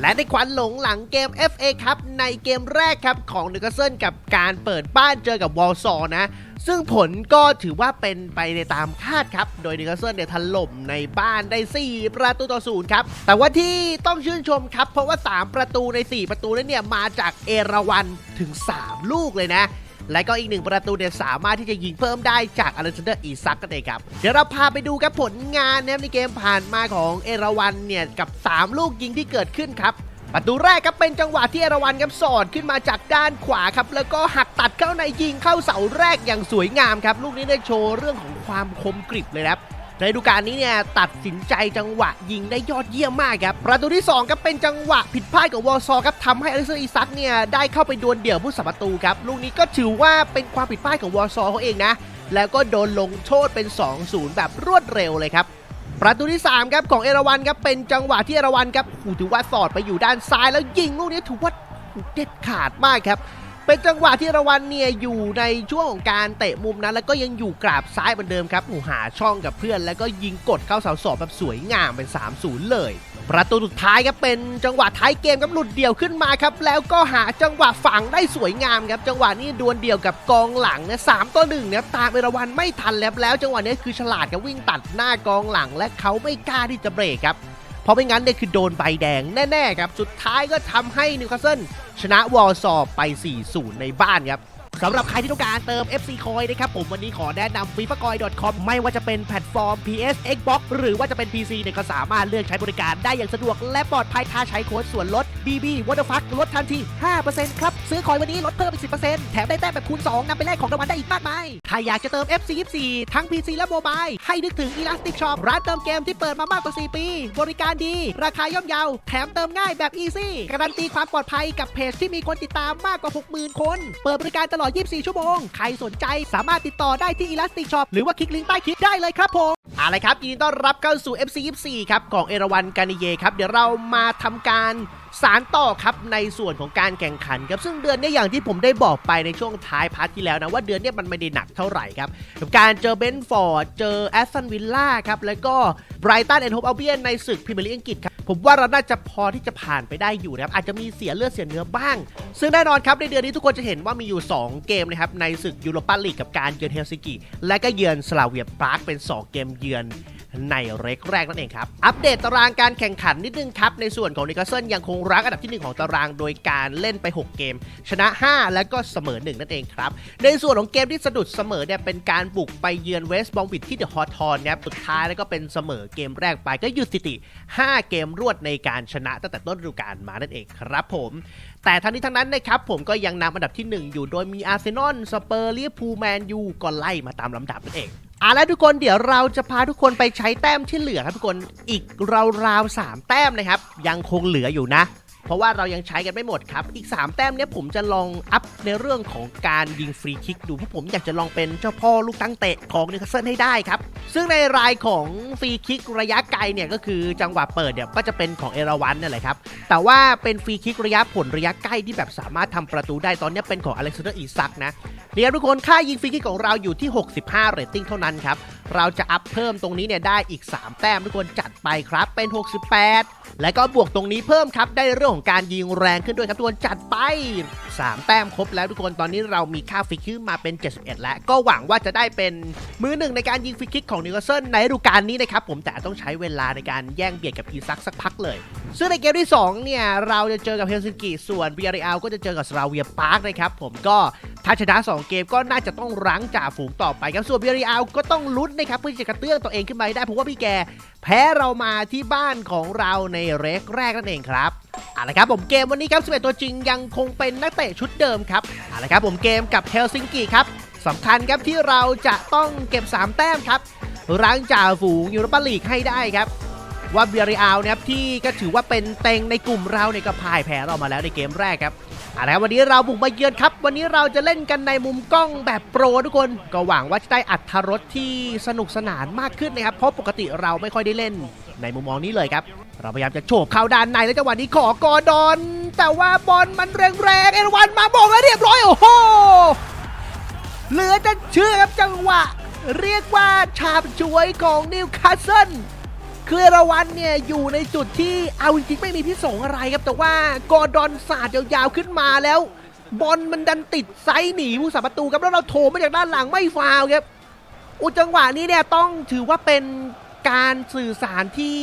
และในควันหลงหลังเกม FA ครับในเกมแรกครับของนิวคาสเซิลกับการเปิดบ้านเจอกับวอลซอนะ ซึ่งผลก็ถือว่าเป็นไปในตามคาดครับ โดยนิวคาสเซิลเนี่ยถล่มในบ้านได้ 4 ประตูต่อศูนย์ครับ แต่ว่าที่ต้องชื่นชมครับ เพราะว่า 3 ประตูใน 4 ประตูนั้นเนี่ยมาจากเอราวันถึง 3 ลูกเลยนะ และก็อีกหนึ่งประตูเนี่ยสามารถที่จะยิงเพิ่มได้จากอเล็กซนเดอร์อีซักก็ได้ครับ เดี๋ยวเราพาไปดูครับผลงานนะครับในเกมผ่านมาของเอราวันเนี่ยกับ 3 ลูกยิงที่เกิดขึ้นครับประตูแรกครับเป็นจังหวะที่เอราวันครับสอดขึ้นมาจากด้านขวาครับแล้วก็หักตัดเข้าในยิงเข้าเสาแรกอย่างสวยงามครับ ลูกนี้ได้โชว์เรื่องของความคมกริบเลยครับ ในฤดูกาลนี้เนี่ยตัดสินใจจังหวะยิงได้ยอดเยี่ยมมากครับ ประตูที่2ครับเป็นจังหวะผิดพลาดของวอลซอครับทำให้อเล็กซานเดอร์อีซักเนี่ยได้เข้าไปดวลเดี่ยวผู้สัประตูครับลูกนี้ก็ถือว่าเป็นความผิดพลาดของวอลซอเขาเองนะ แล้วก็โดนลงโทษเป็น 2-0 แบบรวดเร็วเลยครับประตูที่3ครับของเอราวันครับเป็นจังหวะที่เอราวันครับถือว่าสอดไปอยู่ด้านซ้ายแล้วยิงลูกนี้ถือว่าเด็ดขาดมากครับ เป็นจังหวะที่ราวันเนี่ยอยู่ในช่วงของการเตะมุมนั้นแล้วก็ยังอยู่กราบซ้ายเหมือนเดิมครับโอ้โหาช่องกับเพื่อน แล้วก็ยิงกดเข้าเสาสองแบบสวยงามเป็น 3-0 เลย ประตูสุดท้ายครับเป็นจังหวะท้ายเกมครับหลุดเดี่ยวขึ้นมาครับแล้วก็หาจังหวะฝังได้สวยงามครับจังหวะนี้ดวลเดี่ยวกับกองหลังนะสามต่อหนึ่งเนี่ยตามเอราวันไม่ทันแล้วแล้ว จังหวะนี้คือฉลาดกับวิ่งตัดหน้ากองหลัง และเขาไม่กล้าที่จะเบรกครับเพราะไม่งั้นเนี่ยคือโดนใบแดงแน่ๆครับสุดท้ายก็ทำให้นิวคาสเซิล ชนะวอลซอไป 4-0 ในบ้านครับ สำหรับใครที่ต้องการเติม FC Coin นะครับผมวันนี้ขอแนะนำ f i f a c o i n c o m ไม่ว่าจะเป็นแพลตฟอร์ม PS Xbox หรือว่าจะเป็น PC เนี่ยก็สามารถเลือกใช้บริการได้อย่างสะดวกและปลอดภัยถ้าใช้โค้ดส่วนลด BB w a t e r f u c k ลดทันที 5%ครับ ซื้อคอยวันนี้ลดเพิ่มอีก 10%แถมได้แต้มแบบคูณ 2นำไปแลกของรางวัลได้อีกมากมายถ้าอยากจะเติม FC 24ทั้ง PC และโมบายให้นึกถึง Elastic Shop ร้านเติมเกมที่เปิดมามากกว่า 4 ปี บริการดี ราคาย่อมเยา แถมเติมง่ายแบบ Easy การันตีความปลอดภัยกับเพจที่มีคนติดตามมากกว่า 60,000 คน เปิดบริการตลอดลอด 24 ชั่วโมง ใครสนใจสามารถติดต่อได้ที่ Elastic Shop หรือว่าคลิกลิงก์ใต้คลิปได้เลยครับผมเอาละครับยินดีต้อนรับเข้าสู่ FC 24 ครับของเอราวันกานิเยครับ เดี๋ยวเรามาทำการสารต่อครับในส่วนของการแข่งขันครับซึ่งเดือนนี้อย่างที่ผมได้บอกไปในช่วงท้ายพาร์ทที่แล้วนะว่าเดือนนี้มันไม่ได้หนักเท่าไหร่ครับกับการเจอเบนฟอร์ดเจอแอสตันวิลล่าครับแล้วก็ไบรตันแอนด์โฮปอัลเบียนในศึกพรีเมียร์ลีกอังกฤษครับ ผมว่าเราน่าจะพอที่จะผ่านไปได้อยู่นะครับอาจจะมีเสียเลือดเสียเนื้อบ้าง ซึ่งแน่นอนครับในเดือนนี้ทุกคนจะเห็นว่ามีอยู่ 2 เกมนะครับในศึกยูโรปาลีกกับการเยือนเฮลซิงกิและก็เยือนสลาเวียปรากเป็น 2 เกมเยือน ในเร็กแรกนั่นเองครับ อัปเดตตารางการแข่งขันนิดนึงครับ ในส่วนของนิคาสเซิลยังคงรั้งอันดับทีหนึ่1 ของตารางโดยการเล่นไป 6 เกม ชนะ 5 แล้วก็เสมอ 1 นั่นเองครับ ในส่วนของเกมที่สะดุดเสมอเนี่ยเป็นการบุกไปเยือนเวสต์บอมบิดที่เดอะฮอทอนเนะครับสุดท้ายแล้วก็เป็นเสมอเกมแรกไปก็ยุดสถิติ 5 เกมรวดในการชนะตั้งแต่ต้นฤดูกาลมานั่นเองครับผมแต่ทั้งนี้ทั้งนั้นนะครับผมก็ยังนำอันดับที่ 1 อยู่โดยมีอาร์เซนอลสเปอร์ลิเวอร์พูลแมนยูก็ไล่มาตามลำดับนั่นเองอะแล้วทุกคนเดี๋ยวเราจะพาทุกคนไปใช้แต้มที่เหลือครับทุกคนอีกราวๆสามแต้มนะครับ ยังคงเหลืออยู่นะ เพราะว่าเรายังใช้กันไม่หมดครับ อีก 3 แต้มเนี้ยผมจะลองอัพในเรื่องของการยิงฟรีคิกดูเพราะผมอยากจะลองเป็นเจ้าพ่อลูกตั้งเตะของนิวคาสเซิลให้ได้ครับ ซึ่งในรายของฟรีคิกระยะไกลเนี่ยก็คือจังหวะเปิดเนี่ยก็จะเป็นของเอราวันนั่นแหละครับ แต่ว่าเป็นฟรีคิกระยะผลระยะใกล้ที่แบบสามารถทำประตูได้ตอนนี้เป็นของอเล็กซานเดอร์อีซักนะเนี่ยทุกคนค่ายิงฟรีคิกของเราอยู่ที่ 65เรตติ้งเท่านั้นครับ เราจะอัพเพิ่มตรงนี้เนี่ยได้อีก 3 แต้มทุกคนจัดไปครับเป็น 68 และก็บวกตรงนี้เพิ่มครับได้เรื่องของการยิงแรงขึ้นด้วยครับทุกคนจัดไป 3 แต้มครบแล้วทุกคนตอนนี้เรามีค่าฟิกขึ้นมาเป็น 71 แล้ว ก็หวังว่าจะได้เป็นมือหนึ่งในการยิงฟิกคิกของนิวคาสเซิลในฤดูกาลนี้นะครับผมแต่ต้องใช้เวลาในการแย่งเบียดกับอีซักสักพักเลย ซึ่งในเกมที่ 2 เนี่ย เราจะเจอกับเฮลซิงกิส่วนเบียริอัลก็จะเจอกับสราเวียปาร์กนะครับผมก็ถ้าชนะ 2 เกมก็น่าจะต้องรั้งจ่าฝูงต่อไปครับส่วนเบียริอัลก็ต้องลุ้นนะครับเพื่อจะกระเตื้องตัวเองขึ้นมาให้ได้เพราะว่าพี่แกแพ้เรามาที่บ้านของเราในเรกแรกนั่นเองครับเอาละครับผมเกมวันนี้ครับ11ตัวจริงยังคงเป็นนักเตะชุดเดิมครับเอาละครับผมเกมกับเฮลซิงกิครับสำคัญครับที่เราจะต้องเก็บ 3 แต้มครับรั้งจ่าฝูงยูโรปาลีกให้ได้ครับ ว่าเบียริอาลนะครับที่ก็ถือว่าเป็นเต็งในกลุ่มเราเนี่ยก็พ่ายแพ้เรามาแล้วในเกมแรกครับเอาละครับวันนี้เราบุกมาเยือนครับ วันนี้เราจะเล่นกันในมุมกล้องแบบโปรทุกคน ก็หวังว่าจะได้อัธรสที่สนุกสนานมากขึ้นนะครับ เพราะปกติเราไม่ค่อยได้เล่นในมุมมองนี้เลยครับ เราพยายามจะโฉบเข้าด้านในแล้วจังหวะนี้ขอกอดอน แต่ว่าบอลมันแรงๆเอราวันมาบอกแล้วเรียบร้อยโอ้โหเหลือจะเชื่อครับจังหวะ เรียกว่าฉาบฉวยของนิวคาสเซิล คือเอราวันเนี่ยอยู่ในจุดที่เอาจริงๆไม่มีพิษสงอะไรครับ แต่ว่ากอดอนสาดยาวๆขึ้นมาแล้ว บอลมันดันติดไซส์หนีผู้สาประตูครับแล้วเราโถมมาจากด้านหลังไม่ฟาวครับอุจังหวะนี้เนี่ยต้องถือว่าเป็นการสื่อสารที่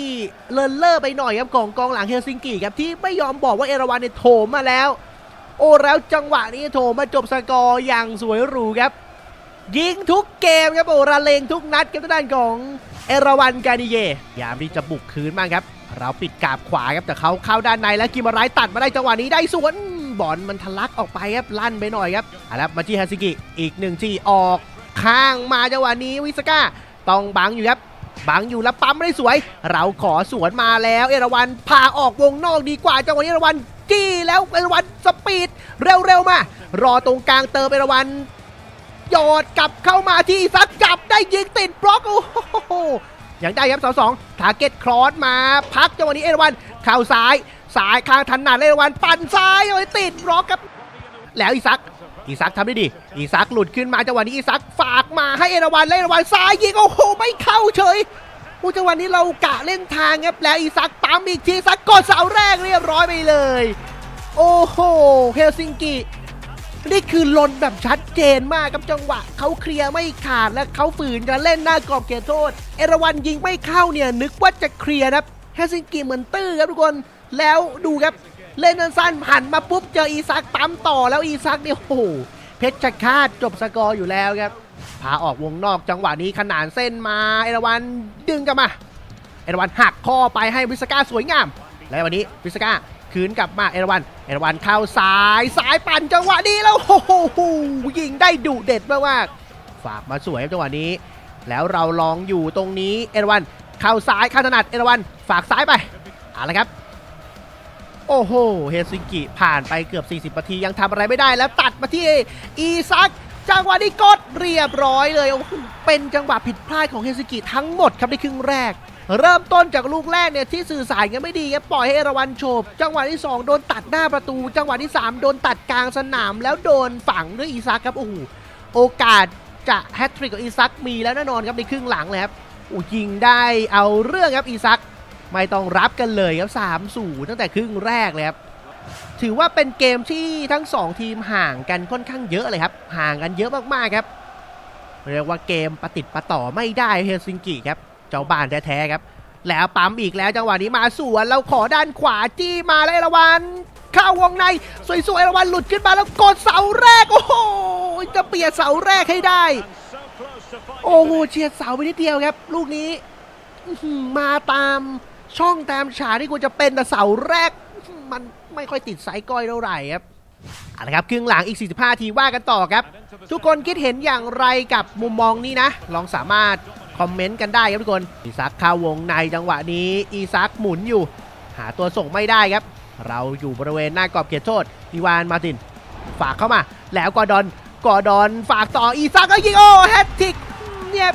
เลินเล่อไปหน่อยครับของกองหลังเฮลซิงกิครับที่ไม่ยอมบอกว่าเอราวันเนี่ยโถมมาแล้ว โอ้แล้วจังหวะนี้โถมมาจบสกอร์อย่างสวยหรูครับ ยิงทุกเกมครับโอ้ระเลงทุกนัดครับด้านของเอราวันกานิเยยามที่จะบุกคืนบ้างครับ เราปิดกาบขวาครับแต่เขาเข้าด้านในแล้วกิมารายตัดมาได้จังหวะนี้ได้สวนบอลมันทะลักออกไปครับลั่นไปหน่อยครับเอาละมาที่ฮาซิกิอีกหนึ่งที่ออกข้างมาจังหวะนี้วิสก้าต้องบังอยู่ครับบังอยู่แล้วปั๊มไม่ได้สวย เราขอสวนมาแล้ว เอราวันพาออกวงนอกดีกว่าจังหวะนี้เอราวันจี้แล้วเอราวันสปีดเร็วๆมา รอตรงกลางเติมเอราวัน โยดกลับเข้ามาที่ซัดจับได้ยิงติดบล็อกโอ้โหยังได้ครับสองสองทาร์เก็ตครอสมาพักจังหวะนี้เอราวันเข่าซ้ายซ้ายข้างถนัดเอราวันปั่นซ้ายโอ้ยติดบล็อกครับ แล้วอีซักอีซักทำได้ดี อีซักหลุดขึ้นมาจังหวะนี้อีซักฝากมาให้เอราวันแล้วเอราวันซ้ายยิงโอ้โหไม่เข้าเฉยอู้จังหวะนี้เรากะเล่นทางครับแล้วอีซักปั๊มอีกทีซักกดเสาแรกเรียบร้อยไปเลย โอ้โหเฮลซิงกิ นี่คือลนแบบชัดเจนมากครับจังหวะเขาเคลียร์ไม่ขาดและเขาฝืนจะเล่นหน้ากรอบเขตโทษ เอราวันยิงไม่เข้าเนี่ยนึกว่าจะเคลียร์นะครับเฮซิงกิเหมือนตื้อครับทุกคนแล้วดูครับเล่นสั้นหันมาปุ๊บเจออีซักปั๊มต่อแล้วอีซักเนี่ยโอ้โหเพชรคาดจบสกอร์อยู่แล้วครับพาออกวงนอกจังหวะนี้ขนานเส้นมาเอราวันดึงกลับมาเอราวันหักข้อไปให้วิสก้าสวยงาม และวันนี้วิสก้า คืนกลับมาเอราวันเอราวันเข้าซ้ายสายปั่นจังหวะนี้แล้วโอ้โหยิงได้ดุเด็ดมากๆฝากมาสวยจังหวะนี้ แล้วเราลองอยู่ตรงนี้เอราวันเข้าซ้ายเข้าถนัดเอราวันฝากซ้ายไปเอาละครับโอ้โห เฮซิงกิผ่านไปเกือบ 40นาทียังทำอะไรไม่ได้แล้วตัดมาที่อีซักจังหวะนี้กดเรียบร้อยเลยโอ้โหเป็นจังหวะผิดพลาดของเฮซิงกิทั้งหมดครับในครึ่งแรก เริ่มต้นจากลูกแรกเนี่ยที่สื่อสารกันไม่ดีครับปล่อยให้เอราวันโฉบจังหวะที่ 2 โดนตัดหน้าประตู จังหวะที่ 3 โดนตัดกลางสนาม แล้วโดนฝังด้วยอีซักครับโอ้โหโอกาสจะแฮตทริกของอีซักมีแล้วแน่นอนครับในครึ่งหลังเลยครับอ้ยิงได้เอาเรื่องครับอีซักไม่ต้องรับกันเลยครับ3 0ตั้งแต่ครึ่งแรกเลยครับถือว่าเป็นเกมที่ทั้ง 2 ทีมห่างกันค่อนข้างเยอะเลยครับห่างกันเยอะมากๆครับเรียกว่าเกมประติดประต่อไม่ได้เฮลซิงกิครับ เจ้าบ้านแท้ๆครับ แล้วปั๊มอีกแล้วจังหวะนี้มาสวนเราขอด้านขวาจี้มาแล้วเอราวัน เข้าวงในสวยๆเอราวันหลุดขึ้นมาแล้วกดเสาแรก โอ้โหจะเปียดเสาแรกให้ได้ โอ้โหเฉียดเสาไปนิดเดียวครับ ลูกนี้มาตามช่องตามฉากที่ควรจะเป็นแต่เสาแรก มันไม่ค่อยติดสายก้อยเท่าไหร่ครับเอาละครับครึ่งหลังอีก 45 ทีว่ากันต่อครับ ทุกคนคิดเห็นอย่างไรกับมุมมองนี้นะ ลองสามารถ คอมเมนต์กันได้ครับทุกคนอีซักเข้าวงในจังหวะนี้อีซักหมุนอยู่ หาตัวส่งไม่ได้ครับ เราอยู่บริเวณหน้ากรอบเขตโทษอีวานมาติน ฝากเข้ามา แล้วกอดอนกอดอนฝากต่ออีซักก็ยิงโอ้แฮตทริกเนี่ย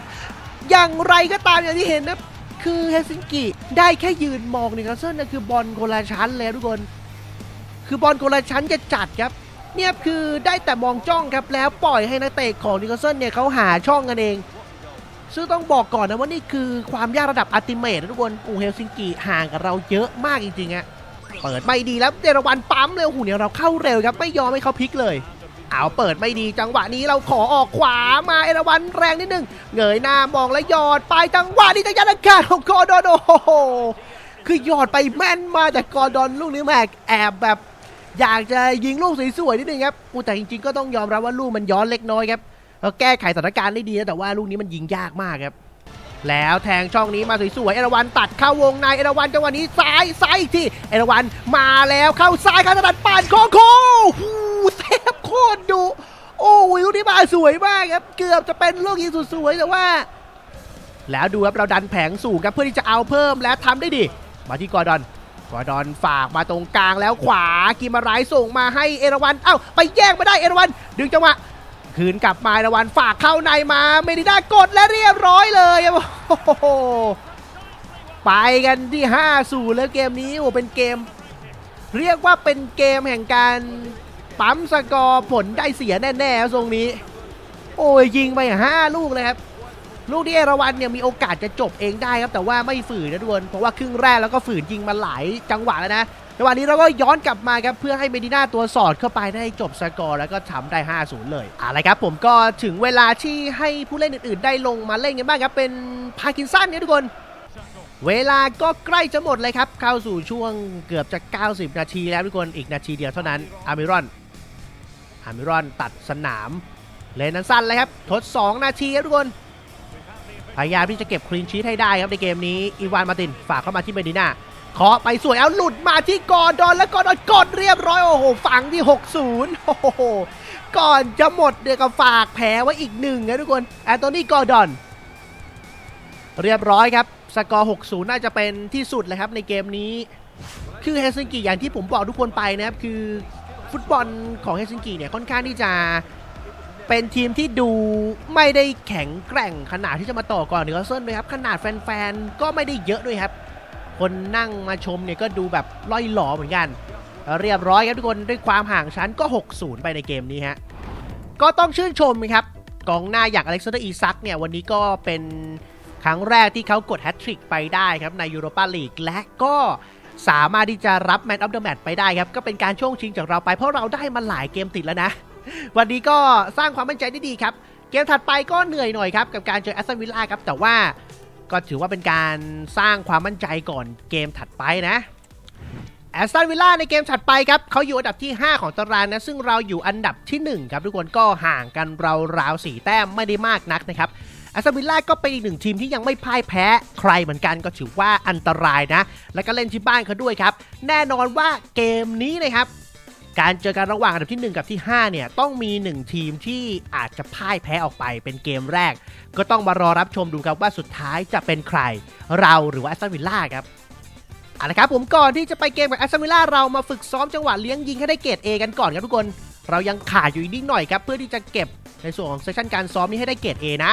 อย่างไรก็ตามอย่างที่เห็นนะคือเฮลซิงกิได้แค่ยืนมองนิวคาสเซิลนะคือบอลคนละชั้นเลยทุกคน คือบอลคนละชั้นจะจัดครับเนี่ยคือได้แต่มองจ้องครับแล้วปล่อยให้นักเตะของนิวคาสเซิลเนี่ยเขาหาช่องกันเอง ซึ่งต้องบอกก่อนนะว่านี่คือความยากระดับอัติเมทนะทุกคนโอ้เฮลซิงกิห่างกับเราเยอะมากจริงๆอะเปิดไม่ดีแล้วเดรวันปั๊มเลยโอ้โหเนี่ยเราเข้าเร็วครับไม่ยอมให้เขาพลิกเลยเอาเปิดไม่ดีจังหวะนี้เราขอออกขวามาเอราวันแรงนิดนึงเงยหน้ามองแล้วหยอดไปจังหวะนี้จะยัดอากาศของกอร์ดอนโอ้โหคือหยอดไปแม่นมาจากกอร์ดอนลูกนี้แม็กแอบแบบ อยากจะยิงลูกสวยๆนิดนึงครับกูแต่จริงๆก็ต้องยอมรับว่าลูกมันย้อนเล็กน้อยครับ แล้วแก้ไขสถานการณ์ได้ดีนะแต่ว่าลูกนี้มันยิงยากมากครับ แล้วแทงช่องนี้มาสวยๆ เอราวันตัดเข้าวงใน เอราวันจังหวะนี้ซ้ายซ้ายอีกที เอราวันมาแล้วเข้าซ้ายเข้าถนัดปานโคโค่เซฟโคตรดุโอ้วิวนี่มาสวยมากครับ เกือบจะเป็นลูกยิงสุดสวยแต่ว่า แล้วดูครับเราดันแผงสูงครับเพื่อที่จะเอาเพิ่มและทำได้ดี มาที่กอร์ดอนกอร์ดอนฝากมาตรงกลางแล้วขวากิมารายส่งมาให้เอราวันเอ้าไปแย่งมาได้เอราวันดึงจังหวะ คืนกลับมาเอราวันฝากเข้าในมาเมดิน่ากดและเรียบร้อยเลยโอ้โหไปกันที่5สู่แล้วเกมนี้โอ้เป็นเกม เรียกว่าเป็นเกมแห่งการปั๊มสกอร์ผลได้เสียแน่ๆครับทรงนี้ โอ้ยยิงไปห้าลูกเลยครับ ลูกที่เอราวันเนี่ยมีโอกาสจะจบเองได้ครับ แต่ว่าไม่ฝืนนะทุกคนเพราะว่าครึ่งแรกแล้วก็ฝืนยิงมาหลายจังหวะแล้วนะ จังหวะนี้เราก็ย้อนกลับมาครับเพื่อให้เมดิน่าตัวสอดเข้าไปได้จบสกอร์แล้วก็ทำได้ 5-0 เลยอาละครับผมก็ถึงเวลาที่ให้ผู้เล่นอื่นๆ ได้ลงมาเล่นกันบ้างครับเป็นพาร์กินสันเนี่ยทุกคนเวลาก็ใกล้จะหมดเลยครับ เข้าสู่ช่วงเกือบจะ 90 นาทีแล้วทุกคนอีกนาทีเดียวเท่านั้นอามิรอนอามิรอนตัดสนาม เลนนั้นสั้นเลยครับ ทด 2 นาทีครับทุกคน พยายามที่จะเก็บคลีนชีทให้ได้ครับในเกมนี้อีวานมาตินฝากเข้ามาที่เมดิน่า เคาะไปสวยเอาหลุดมาที่กอร์ดอนแล้วกอร์ดอนกดเรียบร้อยโอ้โหฝังที่ 60 โอ้โหก่อนจะหมดเดี๋ยวก็ฝากแผลไว้อีกหนึ่งนะทุกคนแอนโทนีกอร์ดอน เรียบร้อยครับ สกอร์ 60 น่าจะเป็นที่สุดเลยครับในเกมนี้ คือเฮลซิงกิอย่างที่ผมบอกทุกคนไปนะครับ คือฟุตบอลของเฮลซิงกิเนี่ยค่อนข้างที่จะเป็นทีมที่ดูไม่ได้แข็งแกร่งขนาดที่จะมาต่อก่อนนิวคาสเซิลเลยครับ ขนาดแฟนๆ ก็ไม่ได้เยอะด้วยครับ คนนั่งมาชมเนี่ยก็ดูแบบล่อยหลอเหมือนกัน เรียบร้อยครับทุกคนด้วยความห่างชั้นก็ 60 ไปในเกมนี้ฮะ ก็ต้องชื่นชมครับกองหน้าอย่างอเล็กซานเดอร์อีซักเนี่ยวันนี้ก็เป็นครั้งแรกที่เขากดแฮตทริกไปได้ครับในยูโรปาลีกและก็สามารถที่จะรับแมนออฟเดอะแมตไปได้ครับ ก็เป็นการช่วงชิงจากเราไปเพราะเราได้มาหลายเกมติดแล้วนะ วันนี้ก็สร้างความมั่นใจได้ดีครับ เกมถัดไปก็เหนื่อยหน่อยครับ กับการเจอแอสตันวิลล่าครับ แต่ว่า ก็ถือว่าเป็นการสร้างความมั่นใจก่อนเกมถัดไปนะแอสตันวิลล่าในเกมถัดไปครับเขาอยู่อันดับที่ 5 ของตารางนะ ซึ่งเราอยู่อันดับที่ 1 ครับ ทุกคนก็ห่างกันเราราวๆสี่แต้มไม่ได้มากนักนะครับแอสตันวิลล่าก็เป็นอีกหนึ่งทีมที่ยังไม่พ่ายแพ้ใครเหมือนกันก็ถือว่าอันตรายนะ แล้วก็เล่นที่บ้านเขาด้วยครับ แน่นอนว่าเกมนี้นะครับ การเจอกันระหว่างอันดับที่ 1 กับที่ 5 เนี่ย ต้องมี 1 ทีมที่อาจจะพ่ายแพ้ออกไปเป็นเกมแรก ก็ต้องมารอรับชมดูครับว่าสุดท้ายจะเป็นใคร เราหรือว่าแอสตันวิลล่าครับเอาละครับผมก่อนที่จะไปเกมกับแอสตันวิลล่าเรามาฝึกซ้อมจังหวะเลี้ยงยิงให้ได้เกรด A กันก่อนครับทุกคน เรายังขาดอยู่อีกนิดหน่อยครับเพื่อที่จะเก็บในส่วนของเซสชันการซ้อมนี้ให้ได้เกรด A นะ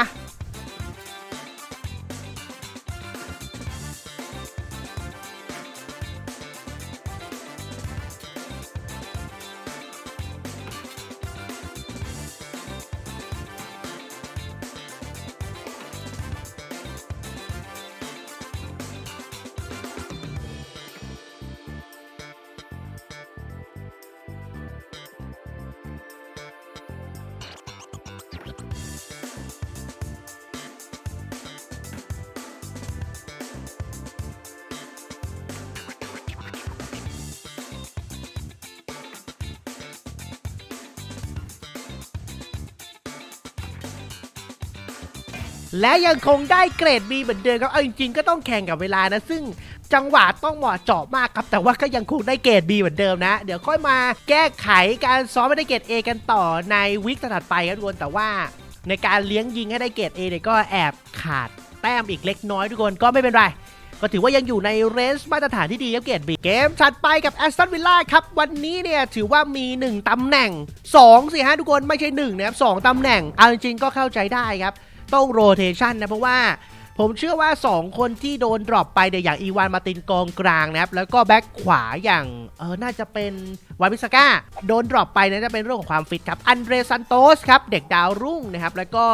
และยังคงได้เกรด B เหมือนเดิมครับ เอาจริงๆก็ต้องแข่งกับเวลานะ ซึ่งจังหวะต้องเหมาะเจาะมากครับ แต่ว่าก็ยังคงได้เกรด B เหมือนเดิมนะ เดี๋ยวค่อยมาแก้ไขการซ้อมให้ได้เกรด A กันต่อในวิกถัดไปครับทุกคนแต่ว่าในการเลี้ยงยิงให้ได้เกรด A เนี่ยก็แอบขาดแต้มอีกเล็กน้อยทุกคนก็ไม่เป็นไร ก็ถือว่ายังอยู่ในเรนจ์มาตรฐานที่ดีครับเกรด B เกมถัดไปกับแอสตันวิลล่าครับ วันนี้เนี่ยถือว่ามี 1ตำแหน่ง 2 สิฮะทุกคนไม่ใช่1นะครับ2ตำแหน่งเอาจริงๆก็เข้าใจได้ครับ ต้องโรเทชันนะเพราะว่าผมเชื่อว่า 2 คนที่โดนดรอปไปเนี่ยอย่างอีวานมาตินกองกลางนะครับแล้วก็แบ็คขวาอย่างเออน่าจะเป็นวาวิสก้าโดนดรอปไปนะจะเป็นเรื่องของความฟิตครับอันเดรซันโตสครับเด็กดาวรุ่งนะครับแล้วก็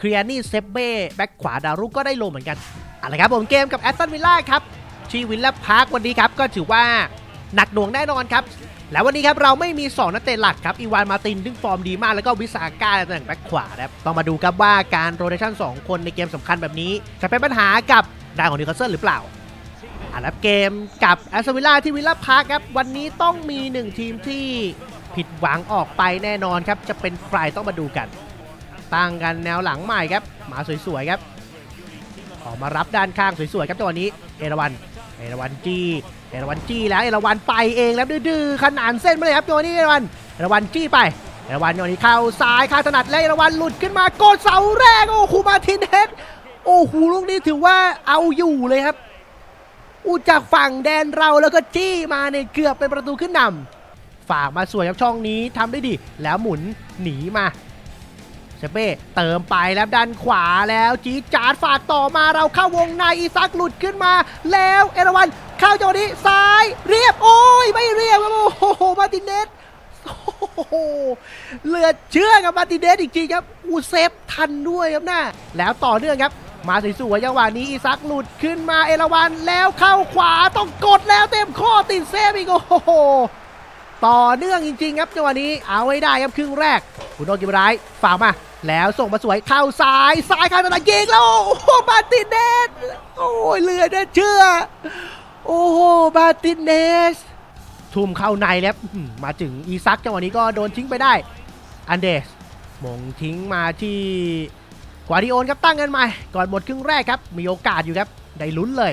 ครียนี่เซเบ้แบ็คขวาดาวรุ่งก็ได้ลงเหมือนกันอาละครับผมเกมกับแอสตันวิลล่าครับชีวินและพาร์ควันนี้ครับก็ถือว่า หนักหน่วงแน่นอนครับ แล้ววันนี้ครับเราไม่มี 2 นักเตะหลักครับอีวานมาตินซึ่งฟอร์มดีมากแล้วก็วิสาก้าในตำแหน่งแบ็คขวาครับต้องมาดูครับว่าการโรเ t ชั่น2 คนในเกมสำคัญแบบนี้ จะเป็นปัญหากับดาวของนิวคาสเซิลหรือเปล่าอะแล้วเกมกับแอสตันวิลล่าที่วิลล่าพาร์คครับวันนี้ต้องมี 1 ทีมที่ผิดหวังออกไปแน่นอนครับจะเป็นใครต้องมาดูกันตั้งกันแนวหลังใหม่ครับมาสวยๆครับออกมารับด้านข้างสวยๆครับจังหวะนี้เอราวันเอราวันจี้ เอราวันจี้แล้วเอราวันไปเองแล้วดื้อๆขนานเส้นไปเลยครับตัวนี้เอราวันเอราวันจี้ไปเอราวันตัวนี้เข้าซ้ายข้างถนัดแล้วเอราวันหลุดขึ้นมาโกดเสาแรกโอ้คูมาทินเฮดโอ้โหลูกนี้ถือว่าเอาอยู่เลยครับอูจากฝั่งแดนเราแล้วก็จี้มาเนี่ยเกือบเป็นประตูขึ้นนำฝากมาสวยครับช่องนี้ทำได้ดี แล้วหมุนหนีมาเซเป้เติมไปแล้วดันขวาแล้วจีจาดฝากต่อมาเราเข้าวงในอีซักหลุดขึ้นมา แล้วเอราวัน เข้าจังหวะนี้ซ้ายเรียบโอ้ยไม่เรียบครับโอ้โหมาตินเนสโอ้โหเหลือเชื่อกับมาติเนสจริงๆครับอูเซฟทันด้วยครับหน้าแล้วต่อเนื่องครับ มาสวยๆจังหวะนี้อีซักหลุดขึ้นมาเอราวันแล้วเข้าขวาต้องกดแล้วเต็มข้อติดเซฟอีกโอ้โหต่อเนื่องจริงๆครับจังหวะนี้เอาไว้ได้ครับครึ่งแรกคุณโนกิบรายฝากมา แล้วส่งมาสวยเข้าซ้ายซ้ายข้างตะยิงแล้วโอ้โหมาติเนสโอ้ยเลือจะเชื่อ โอ้โหมาติเนส ทุ่มเข้าในแล้วมาถึงอีซักจังหวะนี้ก็โดนทิ้งไปได้ อันเดสมงทิ้งมาที่กวาดิโอนครับตั้งกันใหม่ก่อนหมดครึ่งแรกครับ มีโอกาสอยู่ครับได้ลุ้นเลย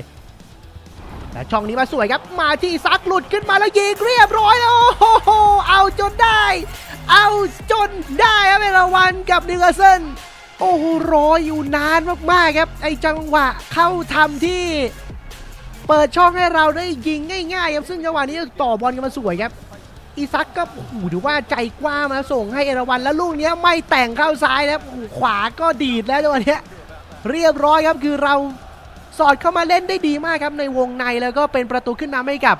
แต่ช่องนี้มาสวยครับมาที่ซักหลุดขึ้นมาแล้วยิงเรียบร้อยแล้วโอ้โหเอาจนได้ เอาจนได้ครับเอราวันกับนิวคาสเซิลโอ้โหรออยู่นานมากๆครับไอจังหวะเข้าทำที่ เปิดช่องให้เราได้ยิงง่ายๆครับซึ่งจังหวะนี้ต่อบอลกันมาสวยครับอีซักก็โอ้โหถือว่าใจกว้างมาส่งให้เอราวันแล้วลูกนี้ไม่แต่งเข้าซ้ายแล้วขวาก็ดีดแล้วจังหวะนี้เรียบร้อยครับคือเราสอดเข้ามาเล่นได้ดีมากครับในวงในแล้วก็เป็นประตูขึ้นนำให้กับ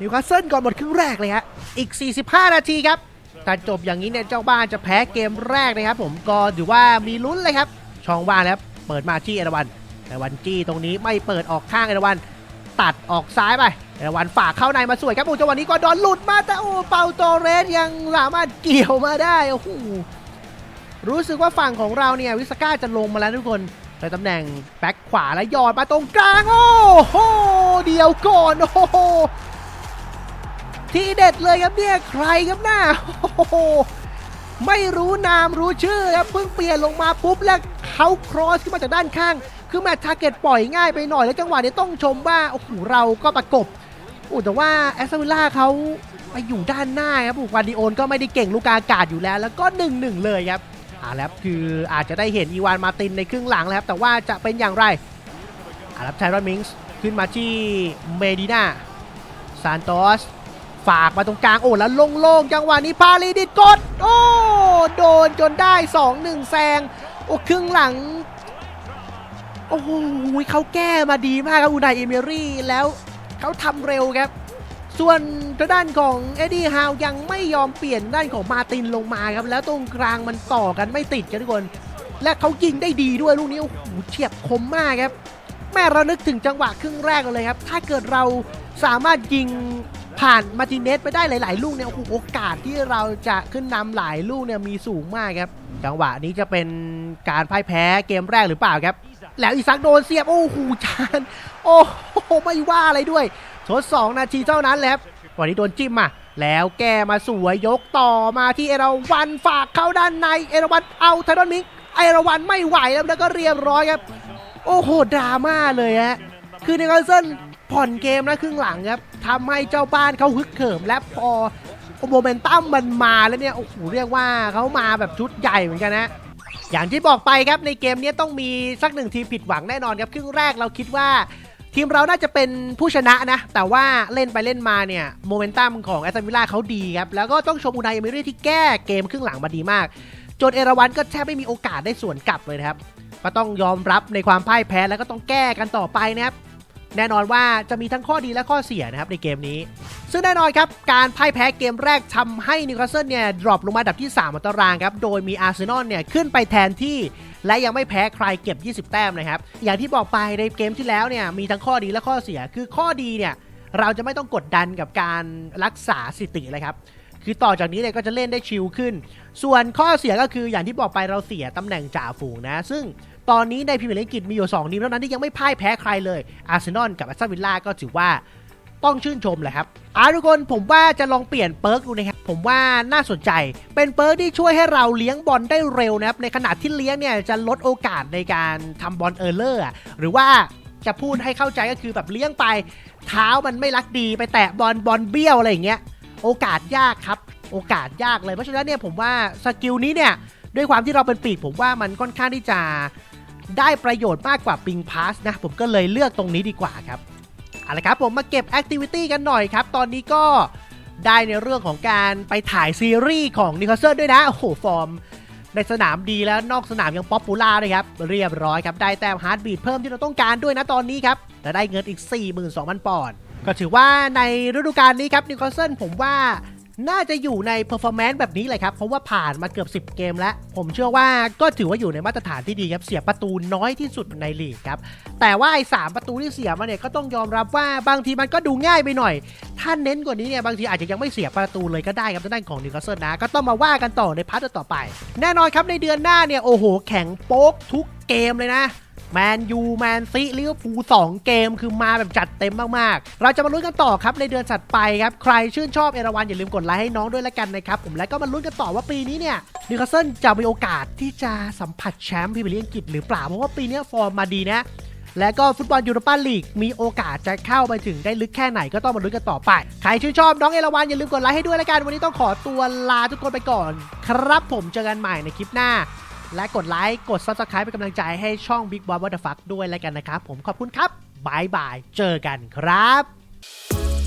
นิวคาสเซิลก่อนหมดครึ่งแรกเลยฮะอีก 45 นาทีครับถ้าจบอย่างนี้เนี่ยเจ้าบ้านจะแพ้เกมแรกนะครับ ผมก็ถือว่ามีลุ้นเลยครับช่องว่างแล้วเปิดมาที่เอราวันเอราวันจี้ตรงนี้ไม่เปิดออกข้างเอราวัน ตัดออกซ้ายไปเอราวันฝากเข้าในมาสวยครับโอ้จังหวะนี้ก็โดนหลุดมาแต่โอ้เปาโตเรสยังสามารถเกี่ยวมาได้โอ้โหรู้สึกว่าฝั่งของเราเนี่ยวิสก้าจะลงมาแล้วทุกคนในตำแหน่งแบ็คขวาแล้วหยอดมาตรงกลางโอ้โหเดียวก่อนโอ้โหที่เด็ดเลยครับเนี่ยใครครับหน้าโอ้โหไม่รู้นามรู้ชื่อครับเพิ่งเปลี่ยนลงมาปุ๊บแล้วเขาครอสขึ้นมาจากด้านข้าง คือแมตช์ทาร์เก็ตปล่อยง่ายไปหน่อยแล้วจังหวะนี้ต้องชมว่าโอ้โหเราก็ประกบโอ้แต่ว่าแอสตันวิลล่าเขาไปอยู่ด้านหน้าครับวาดิโอนก็ไม่ได้เก่งลูกกาอากาศอยู่แล้ว แล้วก็1นหนึ่งเลยครับอ่าแล้วคืออาจจะได้เห็นอีวานมาตินในครึ่งหลังแล้วครับแต่ว่าจะเป็นอย่างไรอ่าแล้วไทรอนมิงส์ขึ้นมาที่เมดิน่าซานโตสฝากมาตรงกลางโอ้แล้วโล่งๆจังหวะนี้พาลีดิดกดโอ้โดนจนได้ 2-1 แซงโอ้ครึ่งหลัง โอ้โหเขาแก้มาดีมากครับอูนายเอเมรี่แล้วเขาทำเร็วครับ ส่วนทางด้านของเอ็ดดี้ฮาวยังไม่ยอมเปลี่ยนด้านของมาตินลงมาครับ แล้วตรงกลางมันต่อกันไม่ติดกันทุกคน และเขายิงได้ดีด้วยลูกนี้โอ้โหเฉียบคมมากครับ แม่เรานึกถึงจังหวะครึ่งแรกเลยครับ ถ้าเกิดเราสามารถยิงผ่านมาติเนสไปได้หลาย ๆ ลูกเนี่ยโอ้โหโอกาสที่เราจะขึ้นนำหลายลูกเนี่ยมีสูงมากครับ จังหวะนี้จะเป็นการพ่ายแพ้เกมแรกหรือเปล่าครับ แล้วอีซักโดนเสียบ โอ้โหจานโอ้โหไม่ว่าอะไรด้วยทดสองนาทีเท่านั้นและครับวันนี้โดนจิ้มมาแล้วแกมาสวยยกต่อมาที่เอราวันฝากเข้าด้านในเอราวันเอาไทดอนมิงเอราวันไม่ไหวแล้วแล้วก็เรียบร้อยครับ โอ้โหดราม่าเลยฮะคือในคอนเซิลผ่อนเกมนะครึ่งหลังครับทำให้เจ้าบ้านเขาฮึกเหิมและพอโมเมนตัมมันมาแล้วเนี่ยโอ้โหเรียกว่าเขามาแบบชุดใหญ่เหมือนกันนะ อย่างที่บอกไปครับในเกมนี้ต้องมีสักหนึ่งทีมผิดหวังแน่นอนครับครึ่งแรกเราคิดว่า ทีมเราน่าจะเป็นผู้ชนะนะ แต่ว่าเล่นไปเล่นมาเนี่ยโมเมนตัมของแอสตันวิลล่าเขาดีครับแล้วก็ต้องชมอุนายเอมิรี่ที่แก้เกมครึ่งหลังมาดีมาก จนเอราวันก็แทบไม่มีโอกาสได้สวนกลับเลยครับก็ต้องยอมรับในความพ่ายแพ้แล้วก็ต้องแก้กันต่อไปนะครับ แน่นอนว่าจะมีทั้งข้อดีและข้อเสียนะครับในเกมนี้ ซึ่งแน่นอนครับการพ่ายแพ้เกมแรกทำให้นิวคาสเซิลเนี่ยดรอปลงมาดับที่3บนตารางครับโดยมีอาร์เซนอลเนี่ยขึ้นไปแทนที่และยังไม่แพ้ใครเก็บ 20 แต้มนะครับ อย่างที่บอกไปในเกมที่แล้วเนี่ยมีทั้งข้อดีและข้อเสีย คือข้อดีเนี่ยเราจะไม่ต้องกดดันกับการรักษาสถิติเลยครับ คือต่อจากนี้เนี่ยก็จะเล่นได้ชิลขึ้น ส่วนข้อเสียก็คืออย่างที่บอกไปเราเสียตำแหน่งจ่าฝูงนะ ซึ่ง ตอนนี้ในพรีเมียร์ลีกอังกฤษมีอยู่2ทีมเท่านั้นที่ยังไม่พ่ายแพ้ใครเลยอาร์เซนอลกับแอสตันวิลล่าก็ถือว่าต้องชื่นชมแหละครับอาทุกคนผมว่าจะลองเปลี่ยนเปิร์กดูนะครับ ผมว่าน่าสนใจ เป็นเปิร์กที่ช่วยให้เราเลี้ยงบอลได้เร็วนะครับ ในขณะที่เลี้ยงเนี่ยจะลดโอกาสในการทำบอลเออร์เลอร์หรือว่าจะพูดให้เข้าใจก็คือแบบเลี้ยงไป เท้ามันไม่รักดีไปแตะบอลบอลเบี้ยวอะไรอย่างเงี้ย โอกาสยากครับ โอกาสยากเลย เพราะฉะนั้นเนี่ยผมว่าสกิลนี้เนี่ยด้วยความที่เราเป็นปีกผมว่ามันค่อนข้างที่จะ ได้ประโยชน์มากกว่าปิงพาสนะ ผมก็เลยเลือกตรงนี้ดีกว่าครับเอาละครับผมมาเก็บแอคทิวิตี้กันหน่อยครับ ตอนนี้ก็ได้ในเรื่องของการไปถ่ายซีรีส์ของนิคาเซิลด้วยนะ โอ้โห ฟอร์ม ในสนามดีแล้วนอกสนามยังป๊อปปูล่าเลยครับ เรียบร้อยครับ ได้แต้มฮาร์ดบีทเพิ่มที่เราต้องการด้วยนะตอนนี้ครับและได้เงินอีก 42,000 ปอนด์ก็ถือว่าในฤดูกาลนี้ครับนิคาเซิลผมว่า น่าจะอยู่ใน performance แบบนี้เลยครับ เพราะว่าผ่านมาเกือบ 10 เกมแล้ว ผมเชื่อว่าก็ถือว่าอยู่ในมาตรฐานที่ดีครับ เสียประตูน้อยที่สุดในลีกครับ แต่ว่าไอ้สามประตูที่เสียมาเนี่ยก็ต้องยอมรับว่าบางทีมันก็ดูง่ายไปหน่อย ถ้าเน้นกว่านี้เนี่ยบางทีอาจจะยังไม่เสียประตูเลยก็ได้ครับด้านของนิวคาสเซิลนะ ก็ต้องมาว่ากันต่อในพาร์ทต่อไป แน่นอนครับในเดือนหน้าเนี่ยโอ้โห แข่งโป๊กทุกเกมเลยนะ แมนยูแมนซีลิเวอร์พูลสองเกมคือมาแบบจัดเต็มมากๆ เราจะมาลุ้นกันต่อครับในเดือนถัดไปครับ ใครชื่นชอบเอราวันอย่าลืมกดไลค์ให้น้องด้วยละกันนะครับผมและก็มาลุ้นกันต่อว่าปีนี้เนี่ยนิวคาสเซิลจะมีโอกาสที่จะสัมผัสแชมป์พรีเมียร์ลีกอังกฤษหรือเปล่าเพราะว่าปีนี้ฟอร์มมาดีนะและก็ฟุตบอลยูโรปาลีกมีโอกาสจะเข้าไปถึงได้ลึกแค่ไหนก็ต้องมาลุ้นกันต่อไป ใครชื่นชอบน้องเอราวันอย่าลืมกดไลค์ให้ด้วยละกัน วันนี้ต้องขอตัวลาทุกคนไปก่อน ครับผมเจอกันใหม่ในคลิปหน้า และกดไลค์ กด subscribe เป็นกำลังใจให้ช่อง Big Boy What the Fuck ด้วยแล้วกันนะครับ ผมขอบคุณครับบายบาย เจอกันครับ